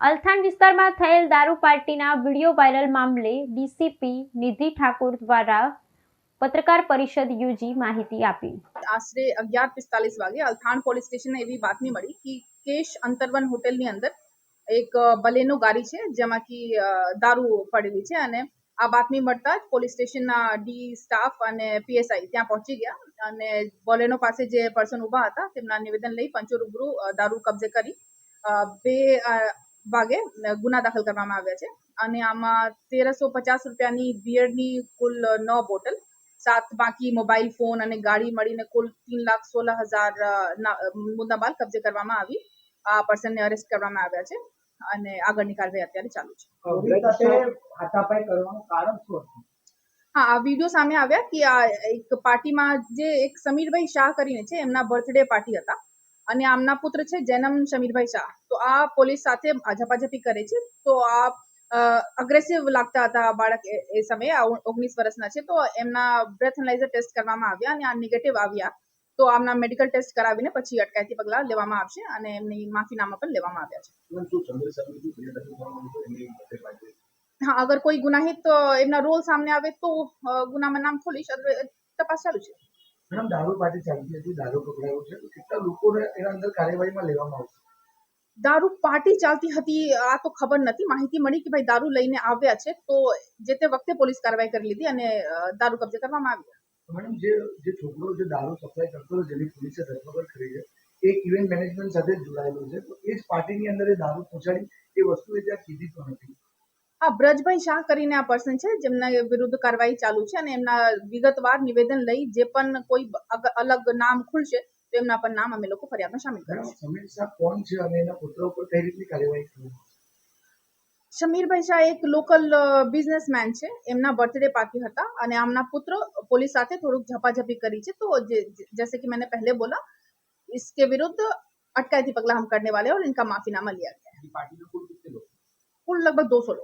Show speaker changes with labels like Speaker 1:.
Speaker 1: અલથાણ વિસ્તારમાં થયેલ દારૂ પાર્ટીના વીડિયો વાયરલ મામલે ડીસીપી નિધિ ઠાકોર દ્વારા પત્રકાર પરિષદ યોજી માહિતી આપી.
Speaker 2: આશરે અગિયાર પિસ્તાલીસ વાગે અલથાણ પોલીસ સ્ટેશનને એવી બાતમી મળી કે કેશ અંતરવન હોટેલની અંદર એક બલેનો ગાડી છે જેમાં કે દારૂ પડેલી છે અને આ બાતમી મળતા જ પોલીસ સ્ટેશનના ડી સ્ટાફ અને પીએસઆઈ ત્યાં પહોંચી ગયા અને બોલેનો પાસે જે પર્સન ઊભા હતા તેમના નિવેદન લઈ પંચો રૂબરૂ દારૂ કબજે કરી બે ભાગે ગુના દાખલ કરવામાં આવ્યા છે. અને આમાં તેરસો પચાસ રૂપિયાની બિયર્ડની કુલ નવ બોટલ સાત બાકી મોબાઈલ ફોન અને ગાડી મળીને કુલ તીન લાખ સોળ હજાર મુદ્દામાલ કબજે કરવામાં આવી. આ પર્સનને અરેસ્ટ કરવામાં આવ્યા છે અને આગળની કાર્યવાહી અત્યારે ચાલુ છે. હા આ વીડિયો સામે આવ્યા કે આ એક પાર્ટીમાં જે એક સમીરભાઈ શાહ કરીને છે એમના બર્થડે પાર્ટી હતા. અને આમના પુત્ર છે જેનમ શમીરભાઈ શાહ. તો આ પોલીસ સાથે ઝપાઝપી કરે છે. તો આ અગ્રેસિવ લાગતા હતા બાળક એ સમયે ઓગણીસ વર્ષના છે. તો એમના બ્રેથ એનાલાઇઝર ટેસ્ટ કરવામાં આવ્યા અને આ નેગેટિવ આવ્યા. તો આમના મેડિકલ ટેસ્ટ કરાવીને પછી અટકાયતી પગલાં લેવામાં આવશે અને એમની માફીનામા પણ લેવામાં આવ્યા છે? હા અગર કોઈ ગુનાહિત એમના રોલ સામે આવે તો ગુનામાં નામ ખોલીશ. તપાસ ચાલુ છે.
Speaker 3: મેડમ દારૂ પાર્ટી ચાલતી હતી દારૂ પકડાયો છે. તો કેટલા લોકોને એના અંદર કાર્યવાહીમાં લેવામાં આવશે?
Speaker 2: દારૂ પાર્ટી ચાલતી હતી આ તો ખબર નથી. માહિતી મળી કે ભાઈ દારૂ લઈને આવ્યા છે. તો જે તે વખતે પોલીસ કાર્યવાહી કરી લીધી અને દારૂ કબજે કરવામાં
Speaker 3: આવ્યા. મેડમ જે જે છોકરો જે દારૂ સપ્લાય કરતો હતો જેની પોલીસે ધરપકડ કરી છે એ ઇવેન્ટ મેનેજમેન્ટ સાથે જોડાયેલો છે. તો એ જ પાર્ટીની અંદર એ દારૂ પહોંચાડી એ વસ્તુ એ ત્યાં કીધી તો નથી.
Speaker 2: હા બ્રજભાઈ શાહ કરીને આ પર્સન છે જેમના વિરુદ્ધ કાર્યવાહી ચાલુ છે અને એમના વિગતવાર નિવેદન લઈ જે પણ કોઈ અગ- અલગ નામ ખુલશે તો એમના પણ નામ અમે લોકો ફરિયાદમાં સામેલ
Speaker 3: મેડમ
Speaker 2: કરીશું
Speaker 3: સમીર શાહ કોણ છે અને એના પુત્ર ઉપર કઈ રીતની કાર્યવાહી કરવામાં આવશે
Speaker 2: શમીરભાઈ શાહ એક લોકલ બિઝનેસમેન છે એમના બર્થડે પાર્ટી હતા અને આમના પુત્ર પોલીસ સાથે થોડુંક ઝપાઝપી કરી છે તો જે જે- जैसे कि मैंने पहले बोला इसके विरुद्ध अटकायती पगला हम करने वाले हैं और इनका माफीनामा लिया गया है
Speaker 4: એ પાર્ટીના કુલ કેટલે લોકો
Speaker 2: कुल लगभग 200 लोग